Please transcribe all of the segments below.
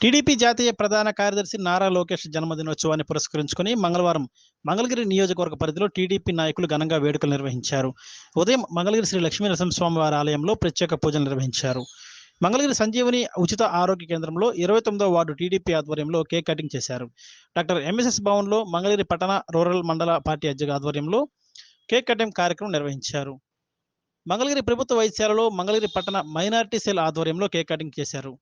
TDP జాతీయ ప్రధాన కార్యదర్శి నారా లోకేష్ జన్మదినోత్సవాన్ని పురస్కరించుకుని మంగళవారం మంగళగిరి నియోజకవర్గ పరిధిలో టీడీపీ నాయకులు ఘనంగా వేడుకలు నిర్వహించారు. ఉదయం మంగళగిరి శ్రీ లక్ష్మీ వారి ఆలయంలో ప్రత్యేక పూజలు నిర్వహించారు. మంగళగిరి సంజీవని ఉచిత ఆరోగ్య కేంద్రంలో ఇరవై తొమ్మిదో వార్డు టీడీపీ ఆధ్వర్యంలో కేక్ కటింగ్ చేశారు. డాక్టర్ ఎంఎస్ఎస్ భవన్లో మంగళగిరి పట్టణ రూరల్ మండల పార్టీ అధ్యక్ష ఆధ్వర్యంలో కేక్ కటింగ్ కార్యక్రమం నిర్వహించారు. మంగళగిరి ప్రభుత్వ వైద్యశాలలో మంగళగిరి పట్టణ మైనారిటీ సెల్ ఆధ్వర్యంలో కేక్ కటింగ్ చేశారు.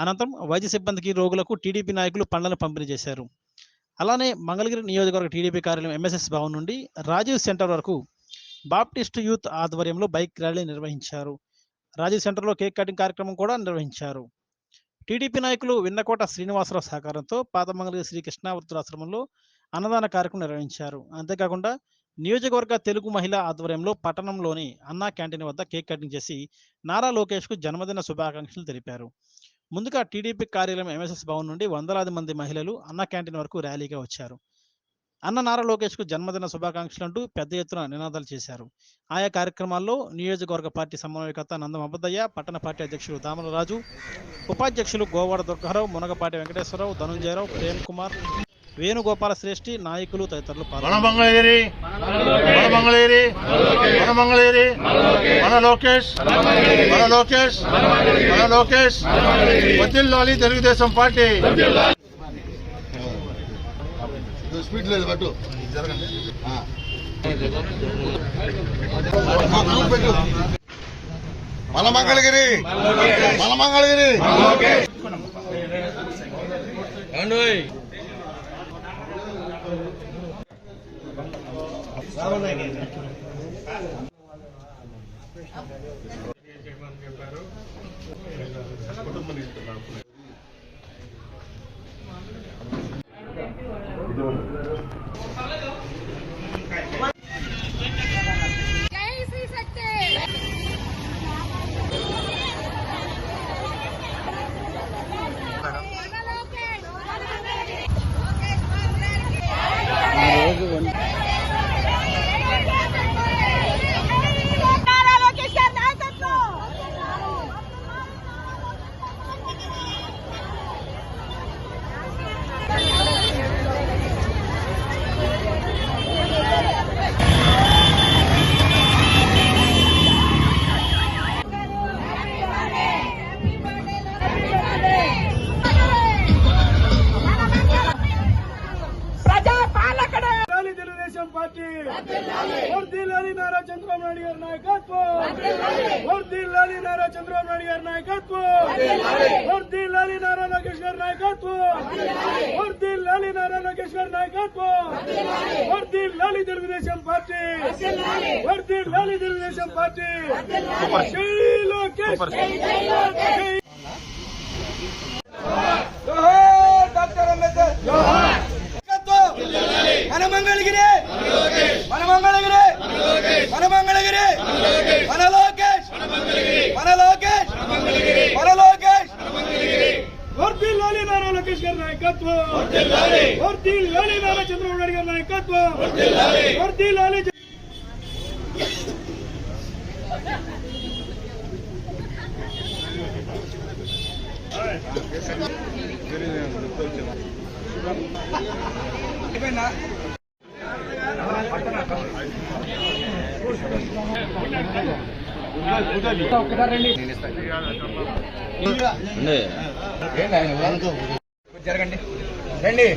అనంతరం వైద్య సిబ్బందికి రోగులకు టీడీపీ నాయకులు పండ్లను పంపిణీ చేశారు. అలానే మంగళగిరి నియోజకవర్గ టీడీపీ కార్యాలయం ఎంఎస్ఎస్ భవన్ నుండి రాజీవ్ సెంటర్ వరకు బాప్టిస్ట్ యూత్ ఆధ్వర్యంలో బైక్ ర్యాలీ నిర్వహించారు. రాజీవ్ సెంటర్లో కేక్ కటింగ్ కార్యక్రమం కూడా నిర్వహించారు. టీడీపీ నాయకులు విన్నకోట శ్రీనివాసరావు సహకారంతో పాత మంగళగిరి శ్రీ కృష్ణావృత్తురాశ్రమంలో అన్నదాన కార్యక్రమం నిర్వహించారు. అంతేకాకుండా నియోజకవర్గ తెలుగు మహిళా ఆధ్వర్యంలో పట్టణంలోని అన్నా క్యాంటీన్ వద్ద కేక్ కటింగ్ చేసి నారా లోకేష్కు జన్మదిన శుభాకాంక్షలు తెలిపారు. ముందుగా టీడీపీ కార్యాలయం ఎంఎస్ఎస్ భవన్ నుండి వందలాది మంది మహిళలు అన్న క్యాంటీన్ వరకు ర్యాలీగా వచ్చారు. అన్న నారా లోకేష్కు జన్మదిన శుభాకాంక్షలు అంటూ పెద్ద ఎత్తున నినాదాలు చేశారు. ఆయా కార్యక్రమాల్లో నియోజకవర్గ పార్టీ సమన్వయకర్త నందం అబ్బదయ్య పట్టణ పార్టీ అధ్యక్షులు దామలరాజు ఉపాధ్యక్షులు గోవాడ దుర్గారావు మునగపాటి వెంకటేశ్వరరావు ధనుంజయరావు ప్రేమ్ కుమార్ వేణుగోపాల శ్రేష్ఠి నాయకులు తదితరులు మన మంగళగిరి మన మంగళగిరి మన మంగళగిరి మన లోకేష్ మన లోకేష్ మన లోకేష్ వదిల్లాలి తెలుగుదేశం పార్టీ. స్పీడ్ లేదు పట్టు. జరగండి. ఆ. మన మంగళగిరి మన మంగళగిరి కుటుంబం వర్ధిల్లాలి నారా చంద్రబాబు నాయుడు గారి నాయకత్వం వర్ధిల్లాలి నారా చంద్రబాబు నాయుడు గారి నాయకత్వం వర్ధిల్లాలి నారా లోకేష్ గారి నాయకత్వం వర్ధిల్లాలి నారా లోకేష్ గారి నాయకత్వం వర్ధిల్లాలి తెలుగుదేశం పార్టీ వర్ధిల్లాలి తెలుగుదేశం పార్టీ జై లోకేష్ జై జోహార్ డాక్టర్ అంబేద్కర్ జోహార్ మన మంగళగిరి మన మంగళగిరి మన మంగళగిరి మన లోకేష్ మన లోకేష్ మన లోకేష్ వర్ధిల్లాలి నారా లోకేష్ గారి నాయకత్వం వర్ధిల్లాలి నారా చంద్రబాబు నాయుడు గారి నాయకత్వం. వర్ధిల్లాలి జరగండి. రండి.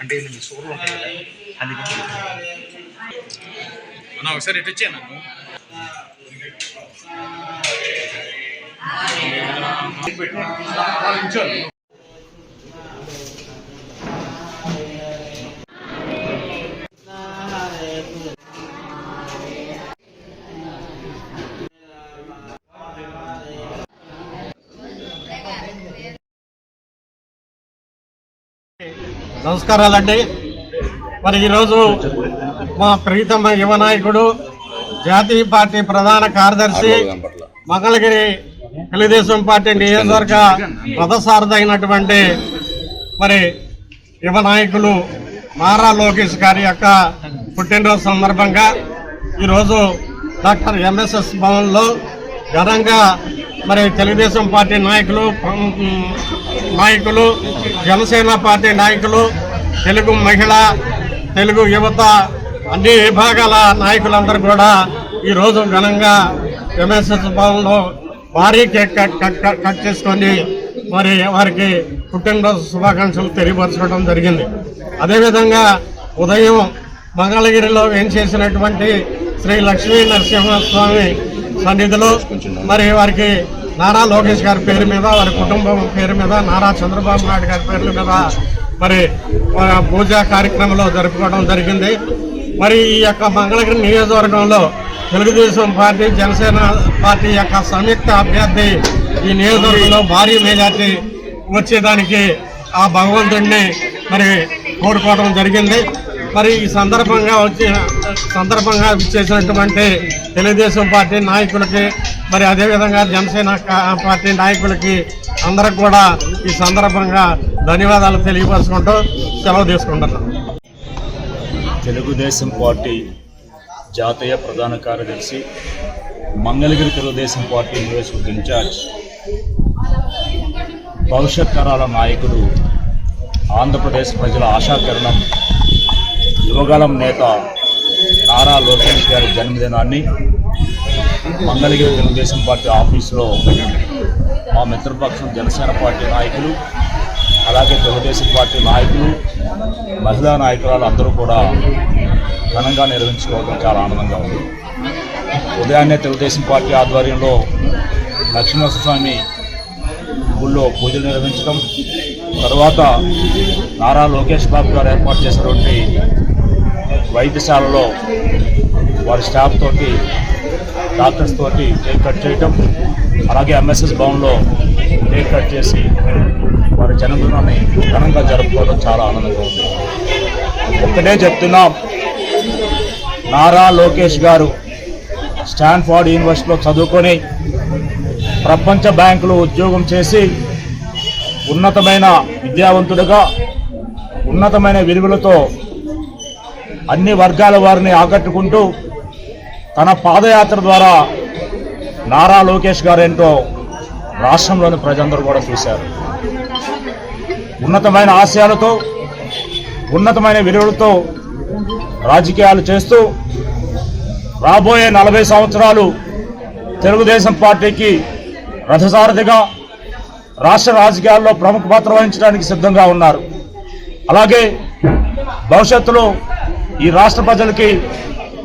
అంటే సూర్యుడు మన దగ్గరికి వచ్చారు ఒకసారి ఇటు వచ్చాను? నమస్కారాలండి. మరి ఈరోజు మా ప్రీతమ యువ నాయకుడు జాతీయ పార్టీ ప్రధాన కార్యదర్శి మంగళగిరి తెలుగుదేశం పార్టీ నియోజకవర్గ అయినటువంటి మరి యువ నాయకులు నారా లోకేష్ గారి యొక్క పుట్టినరోజు సందర్భంగా ఈరోజు డాక్టర్ ఎంఎస్ఎస్ భవన్లో ఘనంగా మరి తెలుగుదేశం పార్టీ నాయకులు నాయకులు జనసేన పార్టీ నాయకులు తెలుగు మహిళ తెలుగు యువత అన్ని విభాగాల నాయకులందరూ కూడా ఈరోజు ఘనంగా ఎంఎస్ఎస్ భవన్లో భారీ కేక్ కట్ కట్ కట్ చేసుకొని మరి వారికి పుట్టినరోజు శుభాకాంక్షలు తెలియపరచడం జరిగింది. అదేవిధంగా ఉదయం మంగళగిరిలో ఏం చేసినటువంటి శ్రీ లక్ష్మీ నరసింహస్వామి సన్నిధిలో మరి వారికి నారా లోకేష్ గారి పేరు మీద వారి కుటుంబం పేరు మీద నారా చంద్రబాబు నాయుడు గారి పేర్ల మీద మరి పూజా కార్యక్రమంలో జరుపుకోవడం జరిగింది. మరి ఈ యొక్క మంగళగిరి నియోజకవర్గంలో తెలుగుదేశం పార్టీ జనసేన పార్టీ యొక్క సంయుక్త అభ్యర్థి ఈ నియోజకవర్గంలో భారీ మెజార్టీ వచ్చేదానికి ఆ భగవంతుడిని మరి కోరుకోవడం జరిగింది. మరి ఈ సందర్భంగా వచ్చి సందర్భంగా చేసినటువంటి తెలుగుదేశం పార్టీ నాయకులకి మరి అదేవిధంగా జనసేన కా- పార్టీ నాయకులకి అందరికి కూడా ఈ సందర్భంగా ధన్యవాదాలు తెలియపరుచుకుంటూ సెలవు తీసుకుంటున్నాను తెలుగుదేశం పార్టీ జాతీయ ప్రధాన కార్యదర్శి మంగళగిరి తెలుగుదేశం పార్టీ నియోజకవర్గ ఇన్ఛార్జ్ భవిష్యత్ తరాల నాయకుడు ఆంధ్రప్రదేశ్ ప్రజల ఆశాకరణం యువగలం నేత నారా లోకేష్ గారి జన్మదినాన్ని మంగళగిరి తెలుగుదేశం పార్టీ ఆఫీసులో మా మిత్రపక్షం జనసేన పార్టీ నాయకులు అలాగే తెలుగుదేశం పార్టీ నాయకులు మహిళా నాయకురాలు అందరూ కూడా ఘనంగా నిర్వహించుకోవడం చాలా ఆనందంగా ఉంది. ఉదయాన్నే తెలుగుదేశం పార్టీ ఆధ్వర్యంలో లక్ష్మీనరస్వామి ఊళ్ళో పూజలు నిర్వహించడం తర్వాత నారా లోకేష్ బాబు గారు ఏర్పాటు చేసినటువంటి వైద్యశాలలో వారి స్టాఫ్ తోటి డాక్టర్స్ తోటి కేక్ కట్ చేయటం అలాగే ఎంఎస్ఎస్ భవన్లో కేక్ కట్ చేసి వారి జన్మదినాన్ని ఘనంగా జరుపుకోవడం చాలా ఆనందంగా ఉంది. ఒక్కటే చెప్తున్నాం. నారా లోకేష్ గారు స్టాన్ఫోర్డ్ యూనివర్సిటీలో చదువుకొని ప్రపంచ బ్యాంకులో ఉద్యోగం చేసి ఉన్నతమైన విద్యావంతుడిగా ఉన్నతమైన విలువలతో అన్ని వర్గాల వారిని ఆకట్టుకుంటూ తన పాదయాత్ర ద్వారా నారా లోకేష్ గారేంటో రాష్ట్రంలోని ప్రజలందరూ కూడా చూశారు. ఉన్నతమైన ఆశయాలతో ఉన్నతమైన విలువలతో రాజకీయాలు చేస్తూ రాబోయే నలభై సంవత్సరాలు తెలుగుదేశం పార్టీకి రథసారథిగా రాష్ట్ర రాజకీయాల్లో ప్రముఖ పాత్ర వహించడానికి సిద్ధంగా ఉన్నారు. అలాగే భవిష్యత్తులో ఈ రాష్ట్ర ప్రజలకి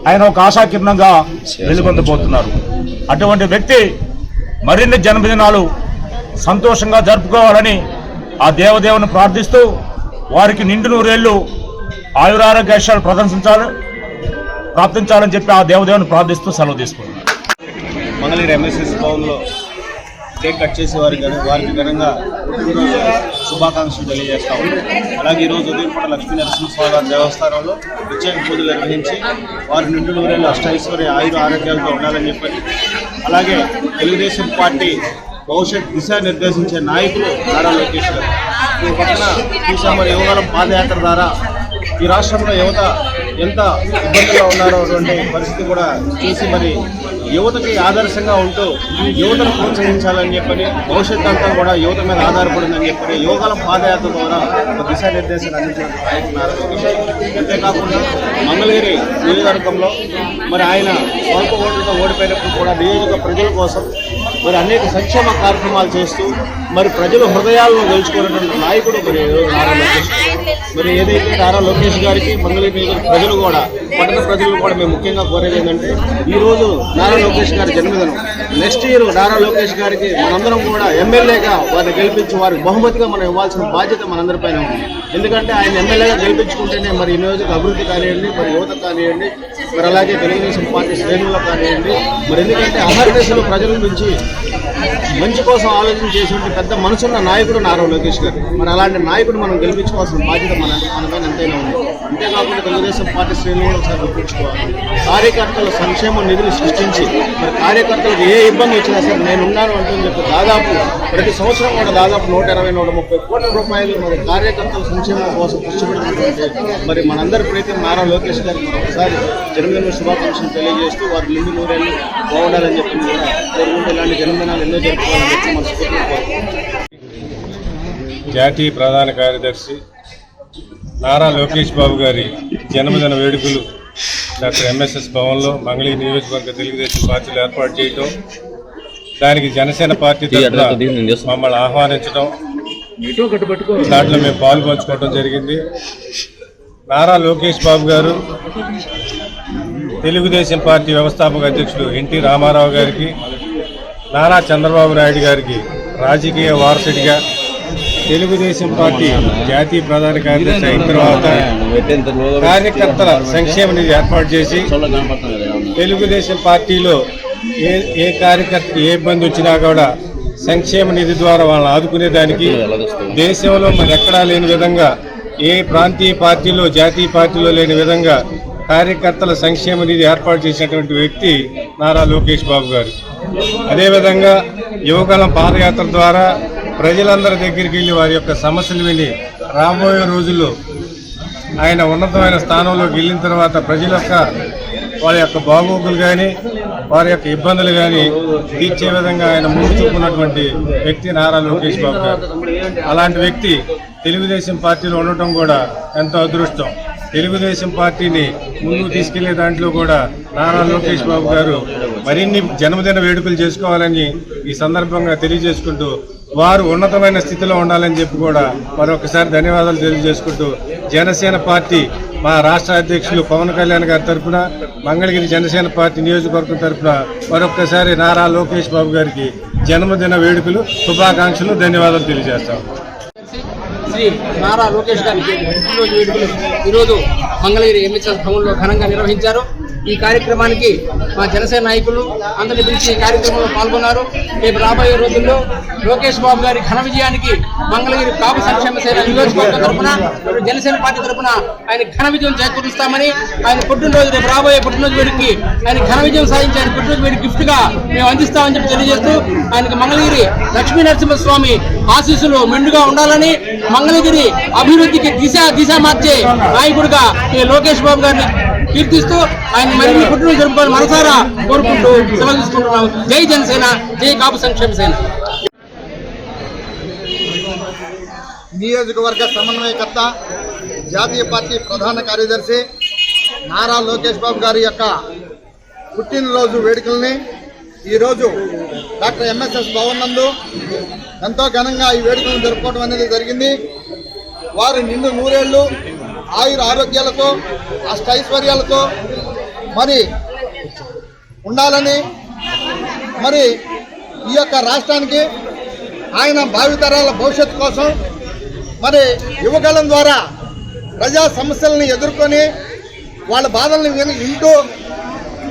ఆయన ఒక ఆశాకిరణంగా వెలుగొందబోతున్నారు. అటువంటి వ్యక్తి మరిన్ని జన్మదినాలు సంతోషంగా జరుపుకోవాలని ఆ దేవదేవుని ప్రార్థిస్తూ వారికి నిండు నూరేళ్ళు ఆయురారోగ్యాలు ప్రదర్శించాలి ప్రార్థించాలని చెప్పి ఆ దేవదేవుని ప్రార్థిస్తూ సెలవు తీసుకుంటున్నాను మంగళగిరి ఎంఎస్ఎస్ భవన్లో కేక్ కట్ చేసే వారికి వారికి ఘనంగా పుట్టినరోజు శుభాకాంక్షలు తెలియజేస్తాము అలాగే ఈరోజు ఉదయంపూట లక్ష్మీ నరసింహస్వామి వారి దేవస్థానంలో ప్రత్యేక పూజలు నిర్వహించి వారి నిండు నూరేళ్ళు అష్టైశ్వర్య ఆయుర ఆరోగ్యాలతో ఉండాలని చెప్పని అలాగే తెలుగుదేశం పార్టీ భవిష్యత్ దిశా నిర్దేశించే నాయకులు నారా లోకేష్ గారు. ఈ పక్కన చూసాం యువగలం పాదయాత్ర ద్వారా ఈ రాష్ట్రంలో యువత ఎంత ఇబ్బందిగా ఉన్నారో అటువంటి పరిస్థితి కూడా చూసి మరి యువతకి ఆదర్శంగా ఉంటూ యువతను ప్రోత్సహించాలని చెప్పని భవిష్యత్ అంతా కూడా యువత మీద ఆధారపడిందని చెప్పని యువకుల పాదయాత్ర ద్వారా ఒక దిశానిర్దేశం అందించారు అంతేకాకుండా మంగళగిరి నియోజకవర్గంలో మరి ఆయన స్వల్ప ఓట్లతో ఓడిపోయినప్పుడు కూడా నియోజక ప్రజల కోసం మరి అనేక సంక్షేమ కార్యక్రమాలు చేస్తూ మరి ప్రజల హృదయాలను గెలుచుకున్నటువంటి నాయకుడు మరి నారా మరి ఏదైతే నారా లోకేష్ గారికి మంగళగిరి ప్రజలు కూడా పట్టణ ప్రజలు కూడా మేము ముఖ్యంగా కోరేది ఏంటంటే ఈ రోజు నారా లోకేష్ గారి జన్మదినం. నెక్స్ట్ ఇయర్ నారా లోకేష్ గారికి మనందరం కూడా ఎమ్మెల్యేగా వారిని గెలిపించి వారికి బహుమతిగా మనం ఇవ్వాల్సిన బాధ్యత మనందరిపైన ఉంది. ఎందుకంటే ఆయన ఎమ్మెల్యేగా గెలిపించుకుంటేనే మరి ఈ నియోజక అభివృద్ధి కానివ్వండి మరి యువత కానివ్వండి మరి అలాగే తెలుగుదేశం పార్టీ శ్రేణులకు కానివ్వండి మరి ఎందుకంటే అహర్నిశలు ప్రజల నుంచి మంచి కోసం ఆలోచన చేసినటువంటి పెద్ద మనసున్న నాయకుడు నారా లోకేష్ గారు. మరి అలాంటి నాయకుడు మనం గెలిపించుకోవాల్సిన బాధ్యత మన మనపైన ఎంతైనా ఉంది. అంతేకాకుండా తెలుగుదేశం పార్టీ శ్రేణులు ఒకసారి గుర్తుంచుకోవాలి. కార్యకర్తల సంక్షేమ నిధులు సృష్టించి మరి కార్యకర్తలకు ఏ ఇబ్బంది వచ్చినా సరే నేను ఉన్నాను అంటూ చెప్పి దాదాపు ప్రతి సంవత్సరం కూడా దాదాపు నూట ఇరవై నూట ముప్పై కోట్ల రూపాయలు మరి కార్యకర్తల సంక్షేమం కోసం కృషి పెడుతున్నటువంటి మరి మనందరి ప్రయత్నం నారా లోకేష్ గారికి ఒకసారి జన్మదిన శుభాకాంక్షలు తెలియజేస్తూ వారి నిండు నూరేళ్ళు బాగుండాలని చెప్పి కూడా ఇలాంటి జన్మదినాలు జాతీయ ప్రధాన కార్యదర్శి నారా లోకేష్ బాబు గారి జన్మదిన వేడుకలు డాక్టర్ ఎంఎస్ఎస్ భవన్లో మంగళగిరి నియోజకవర్గ తెలుగుదేశం పార్టీలు ఏర్పాటు చేయటం దానికి జనసేన పార్టీ మమ్మల్ని ఆహ్వానించడం దాంట్లో మేము పాల్పంచుకోవడం జరిగింది. నారా లోకేష్ బాబు గారు తెలుగుదేశం పార్టీ వ్యవస్థాపక అధ్యక్షుడు ఎన్టీ రామారావు గారికి నారా చంద్రబాబు నాయుడు గారికి రాజకీయ వారసుడిగా తెలుగుదేశం పార్టీ జాతీయ ప్రధాన కార్యదర్శి అయిన తర్వాత కార్యకర్తల సంక్షేమ నిధి ఏర్పాటు చేసి తెలుగుదేశం పార్టీలో ఏ ఏ కార్యకర్త ఏ ఇబ్బంది వచ్చినా కూడా సంక్షేమ నిధి ద్వారా వాళ్ళని ఆదుకునేదానికి దేశంలో మరి ఎక్కడా లేని విధంగా ఏ ప్రాంతీయ పార్టీలో జాతీయ పార్టీలో లేని విధంగా కార్యకర్తల సంక్షేమ నిధి ఏర్పాటు చేసినటువంటి వ్యక్తి నారా లోకేష్ బాబు గారు. అదేవిధంగా యువకాలం పాదయాత్ర ద్వారా ప్రజలందరి దగ్గరికి వెళ్ళి వారి యొక్క సమస్యలు విని రాబోయే రోజుల్లో ఆయన ఉన్నతమైన స్థానంలోకి వెళ్ళిన తర్వాత ప్రజల యొక్క వారి యొక్క బాగోగులు కానీ వారి యొక్క ఇబ్బందులు కానీ తీర్చే విధంగా ఆయన ముందు చూపున్నటువంటి వ్యక్తి నారా లోకేష్ బాబు గారు. అలాంటి వ్యక్తి తెలుగుదేశం పార్టీలో ఉండటం కూడా ఎంతో అదృష్టం. తెలుగుదేశం పార్టీని ముందుకు తీసుకెళ్ళే దాంట్లో కూడా నారా లోకేష్ బాబు గారు మరిన్ని జన్మదిన వేడుకలు చేసుకోవాలని ఈ సందర్భంగా తెలియజేసుకుంటూ వారు ఉన్నతమైన స్థితిలో ఉండాలని చెప్పి కూడా మరొకసారి ధన్యవాదాలు తెలియజేసుకుంటూ జనసేన పార్టీ మా రాష్ట్ర అధ్యక్షులు పవన్ కళ్యాణ్ గారి తరఫున మంగళగిరి జనసేన పార్టీ నియోజకవర్గం తరఫున మరొకసారి నారా లోకేష్ బాబు గారికి జన్మదిన వేడుకలు శుభాకాంక్షలు ధన్యవాదాలు తెలియజేస్తాం. శ్రీ నారా లోకేష్ గారి ఈరోజు వేడుకలు. ఈరోజు మంగళగిరి ఎంఎస్ఎస్ భవన్లో ఘనంగా నిర్వహించారు. ఈ కార్యక్రమానికి మా జనసేన నాయకులు అందరిని పిలిచి ఈ కార్యక్రమంలో పాల్గొన్నారు. రేపు రాబోయే రోజుల్లో లోకేష్ బాబు గారి ఘన విజయానికి మంగళగిరి కాపు సంక్షేమ సేన నియోజకవర్గం తరఫున జనసేన పార్టీ తరఫున ఆయన ఘన విజయం చేకూరుస్తామని ఆయన పుట్టినరోజు రేపు రాబోయే పుట్టినరోజు వేడికి ఆయన ఘన విజయం సాధించి ఆయన పుట్టినరోజు వేడుక గిఫ్ట్గా మేము అందిస్తామని చెప్పి తెలియజేస్తూ ఆయనకి మంగళగిరి లక్ష్మీ నరసింహస్వామి ఆశీస్సులు మెండుగా ఉండాలని మంగళగిరి అభివృద్ధికి దిశ దిశ మార్చే నాయకుడిగా ఈ లోకేష్ బాబు గారిని కీర్తిస్తూ ఆయన మరిన్ని పుట్టినరోజు జరుపుకోవాలి మనసారా కోరుకుంటూ సెలవు తీసుకుంటున్నాం జై జనసేన జై కాపు సంక్షేమ సేన. నియోజకవర్గ సమన్వయకర్త జాతీయ పార్టీ ప్రధాన కార్యదర్శి నారా లోకేష్ బాబు గారి యొక్క పుట్టినరోజు వేడుకల్ని ఈరోజు డాక్టర్ ఎంఎస్ఎస్ భవన్ నందు ఎంతో ఘనంగా ఈ వేడుకలను జరుపుకోవడం అనేది జరిగింది. వారు నిండు నూరేళ్ళు ఆయుర ఆరోగ్యాలతో అష్టైశ్వర్యాలతో మరి ఉండాలని మరి ఈ యొక్క రాష్ట్రానికి ఆయన భావితరాల భవిష్యత్తు కోసం మరి యువగలం ద్వారా ప్రజా సమస్యలను ఎదుర్కొని వాళ్ళ బాధల్ని వింటూ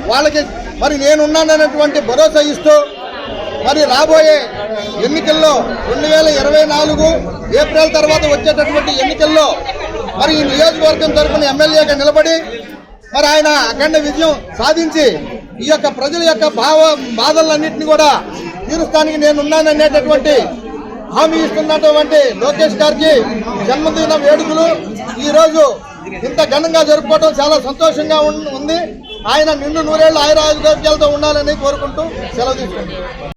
వాళ్ళకి మరి నేనున్నాననేటువంటి భరోసా ఇస్తూ మరి రాబోయే ఎన్నికల్లో రెండు వేల ఇరవై నాలుగు ఏప్రిల్ తర్వాత వచ్చేటటువంటి ఎన్నికల్లో మరి ఈ నియోజకవర్గం తరఫున ఎమ్మెల్యేగా నిలబడి మరి ఆయన అఖండ విజయం సాధించి ఈ యొక్క ప్రజల యొక్క భావ బాధలన్నింటినీ కూడా తీరుస్తానికి నేనున్నాననేటటువంటి హామీ ఇస్తున్నటువంటి లోకేష్ గారికి జన్మదిన వేడుకలు. ఈ రోజు ఇంత ఘనంగా జరుపుకోవడం చాలా సంతోషంగా ఉంది. ఆయన నిన్ను నూరేళ్ళు ఆయుర ఆరోగ్యాలతో ఉండాలని కోరుకుంటూ సెలవు తీసుకుంటాం